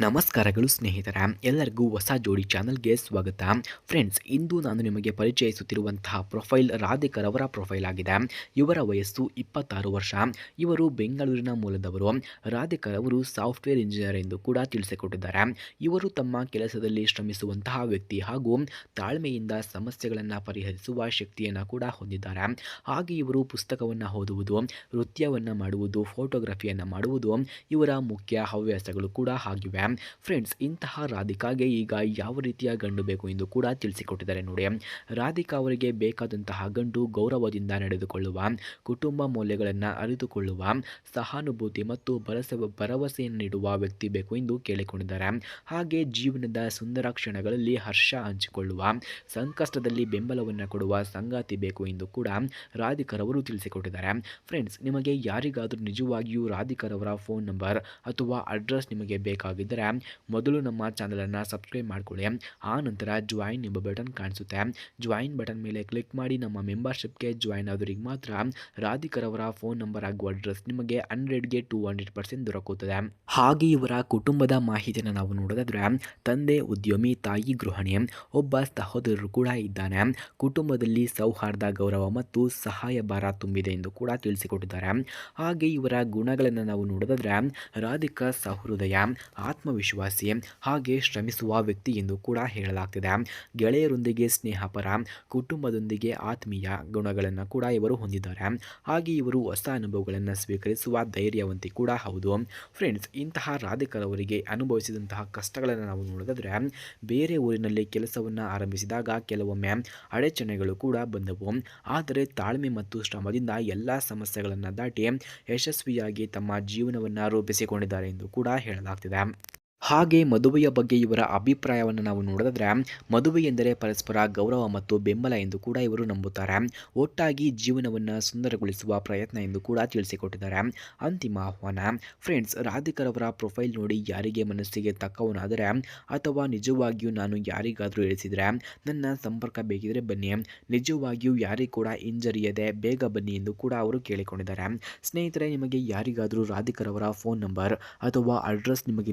ನಮಸ್ಕಾರಗಳು ಸ್ನೇಹಿತರ, ಎಲ್ಲರಿಗೂ ಹೊಸ ಜೋಡಿ ಚಾನಲ್ಗೆ ಸ್ವಾಗತ. ಫ್ರೆಂಡ್ಸ್ ಇಂದು ನಾನು ನಿಮಗೆ ಪರಿಚಯಿಸುತ್ತಿರುವಂತಹ ಪ್ರೊಫೈಲ್ ರಾಧಿಕರ್ ಅವರ ಪ್ರೊಫೈಲ್ ಆಗಿದೆ. ಇವರ ವಯಸ್ಸು ಇಪ್ಪತ್ತಾರು ವರ್ಷ. ಇವರು ಬೆಂಗಳೂರಿನ ಮೂಲದವರು. ರಾಧಿಕರ್ ಅವರು ಸಾಫ್ಟ್ವೇರ್ ಇಂಜಿನಿಯರ್ ಎಂದು ಕೂಡ ತಿಳಿಸಿಕೊಟ್ಟಿದ್ದಾರೆ. ಇವರು ತಮ್ಮ ಕೆಲಸದಲ್ಲಿ ಶ್ರಮಿಸುವಂತಹ ವ್ಯಕ್ತಿ ಹಾಗೂ ತಾಳ್ಮೆಯಿಂದ ಸಮಸ್ಯೆಗಳನ್ನು ಪರಿಹರಿಸುವ ಶಕ್ತಿಯನ್ನು ಕೂಡ ಹೊಂದಿದ್ದಾರೆ. ಹಾಗೆ ಇವರು ಪುಸ್ತಕವನ್ನು ಓದುವುದು, ನೃತ್ಯವನ್ನು ಮಾಡುವುದು ಫೋಟೋಗ್ರಫಿಯನ್ನು ಮಾಡುವುದು ಇವರ ಮುಖ್ಯ ಹವ್ಯಾಸಗಳು ಕೂಡ ಆಗಿವೆ. ಫ್ರೆಂಡ್ಸ್ ಇಂತಹ ರಾಧಿಕಾಗೆ ಈಗ ಯಾವ ರೀತಿಯ ಗಂಡು ಬೇಕು ಎಂದು ಕೂಡ ತಿಳಿಸಿಕೊಟ್ಟಿದ್ದಾರೆ ನೋಡಿ. ರಾಧಿಕಾ ಅವರಿಗೆ ಬೇಕಾದಂತಹ ಗಂಡು ಗೌರವದಿಂದ ನಡೆದುಕೊಳ್ಳುವ, ಕುಟುಂಬ ಮೌಲ್ಯಗಳನ್ನು ಅರಿತುಕೊಳ್ಳುವ, ಸಹಾನುಭೂತಿ ಮತ್ತು ಭರಸೆ ಭರವಸೆಯನ್ನು ನೀಡುವ ವ್ಯಕ್ತಿ ಬೇಕು ಎಂದು ಕೇಳಿಕೊಂಡಿದ್ದಾರೆ. ಹಾಗೆ ಜೀವನದ ಸುಂದರ ಕ್ಷಣಗಳಲ್ಲಿ ಹರ್ಷ ಹಂಚಿಕೊಳ್ಳುವ, ಸಂಕಷ್ಟದಲ್ಲಿ ಬೆಂಬಲವನ್ನು ಕೊಡುವ ಸಂಗಾತಿ ಬೇಕು ಎಂದು ಕೂಡ ರಾಧಿಕರವರು ತಿಳಿಸಿಕೊಟ್ಟಿದ್ದಾರೆ. ಫ್ರೆಂಡ್ಸ್ ನಿಮಗೆ ಯಾರಿಗಾದರೂ ನಿಜವಾಗಿಯೂ ರಾಧಿಕರವರ ಫೋನ್ ನಂಬರ್ ಅಥವಾ ಅಡ್ರೆಸ್ ನಿಮಗೆ ಬೇಕಾಗಿದ್ದರೆ ಮೊದಲು ನಮ್ಮ ಚಾನಲನ್ನು ಸಬ್ಸ್ಕ್ರೈಬ್ ಮಾಡಿಕೊಳ್ಳಿ. ಆ ನಂತರ ಜಾಯಿನ್ ಎಂಬ ಬಟನ್ ಕಾಣಿಸುತ್ತೆ. ಜಾಯಿನ್ ಬಟನ್ ಮೇಲೆ ಕ್ಲಿಕ್ ಮಾಡಿ ನಮ್ಮ ಮೆಂಬರ್ಶಿಪ್ಗೆ ಜಾಯಿನ್ ಆದವರಿಗೆ ಮಾತ್ರ ರಾಧಿಕರವರ ಫೋನ್ ನಂಬರ್ ಆಗುವ ಅಡ್ರೆಸ್ ನಿಮಗೆ ಹಂಡ್ರೆಡ್ಗೆ ಟೂ ಹಂಡ್ರೆಡ್ ಪರ್ಸೆಂಟ್ ದೊರಕುತ್ತದೆ. ಹಾಗೆ ಇವರ ಕುಟುಂಬದ ಮಾಹಿತಿಯನ್ನು ನಾವು ನೋಡೋದಾದ್ರೆ ತಂದೆ, ಉದ್ಯಮಿ, ತಾಯಿ, ಗೃಹಿಣಿ, ಒಬ್ಬ ಸಹೋದರರು ಕೂಡ ಇದ್ದಾನೆ. ಕುಟುಂಬದಲ್ಲಿ ಸೌಹಾರ್ದ, ಗೌರವ ಮತ್ತು ಸಹಾಯ ಭಾರ ತುಂಬಿದೆ ಎಂದು ಕೂಡ ತಿಳಿಸಿಕೊಟ್ಟಿದ್ದಾರೆ. ಹಾಗೆ ಇವರ ಗುಣಗಳನ್ನು ನಾವು ನೋಡೋದಾದ್ರೆ ರಾಧಿಕಾ ಸಹೃದಯ ಆತ್ಮವಿಶ್ವಾಸಿ ಹಾಗೆ ಶ್ರಮಿಸುವ ವ್ಯಕ್ತಿ ಎಂದು ಕೂಡ ಹೇಳಲಾಗ್ತಿದೆ. ಗೆಳೆಯರೊಂದಿಗೆ ಸ್ನೇಹಪರ, ಕುಟುಂಬದೊಂದಿಗೆ ಆತ್ಮೀಯ ಗುಣಗಳನ್ನು ಕೂಡ ಇವರು ಹೊಂದಿದ್ದಾರೆ. ಹಾಗೆ ಇವರು ಹೊಸ ಅನುಭವಗಳನ್ನು ಸ್ವೀಕರಿಸುವ ಧೈರ್ಯವಂತಿ ಕೂಡ ಹೌದು. ಫ್ರೆಂಡ್ಸ್ ಇಂತಹ ರಾಧಿಕರವರಿಗೆ ಅನುಭವಿಸಿದಂತಹ ಕಷ್ಟಗಳನ್ನು ನಾವು ನೋಡೋದಾದ್ರೆ ಬೇರೆ ಊರಿನಲ್ಲಿ ಕೆಲಸವನ್ನು ಆರಂಭಿಸಿದಾಗ ಕೆಲವೊಮ್ಮೆ ಅಡಚಣೆಗಳು ಕೂಡ ಬಂದವು. ಆದರೆ ತಾಳ್ಮೆ ಮತ್ತು ಶ್ರಮದಿಂದ ಎಲ್ಲ ಸಮಸ್ಯೆಗಳನ್ನು ದಾಟಿ ಯಶಸ್ವಿಯಾಗಿ ತಮ್ಮ ಜೀವನವನ್ನು ರೂಪಿಸಿಕೊಂಡಿದ್ದಾರೆ ಎಂದು ಕೂಡ ಹೇಳಲಾಗ್ತಿದೆ. ಹಾಗೆ ಮದುವೆಯ ಬಗ್ಗೆ ಇವರ ಅಭಿಪ್ರಾಯವನ್ನು ನಾವು ನೋಡಿದ್ರೆ, ಮದುವೆ ಎಂದರೆ ಪರಸ್ಪರ ಗೌರವ ಮತ್ತು ಬೆಂಬಲ ಎಂದು ಕೂಡ ಇವರು ನಂಬುತ್ತಾರೆ. ಒಟ್ಟಾಗಿ ಜೀವನವನ್ನು ಸುಂದರಗೊಳಿಸುವ ಪ್ರಯತ್ನ ಎಂದು ಕೂಡ ತಿಳಿಸಿಕೊಟ್ಟಿದ್ದಾರೆ. ಅಂತಿಮ ಆಹ್ವಾನ. ಫ್ರೆಂಡ್ಸ್ ರಾಧಿಕರವರ ಪ್ರೊಫೈಲ್ ನೋಡಿ ಯಾರಿಗೆ ಮನಸ್ಸಿಗೆ ತಕ್ಕವನಾದರೆ, ಅಥವಾ ನಿಜವಾಗಿಯೂ ನಾನು ಯಾರಿಗಾದರೂ ಇಳಿಸಿದರೆ ನನ್ನ ಸಂಪರ್ಕ ಬೇಕಿದ್ರೆ ಬನ್ನಿ. ನಿಜವಾಗಿಯೂ ಯಾರಿಗೂ ಕೂಡ ಹಿಂಜರಿಯದೆ ಬೇಗ ಬನ್ನಿ ಎಂದು ಕೂಡ ಅವರು ಕೇಳಿಕೊಂಡಿದ್ದಾರೆ. ಸ್ನೇಹಿತರೆ, ನಿಮಗೆ ಯಾರಿಗಾದರೂ ರಾಧಿಕರವರ ಫೋನ್ ನಂಬರ್ ಅಥವಾ ಅಡ್ರೆಸ್ ನಿಮಗೆ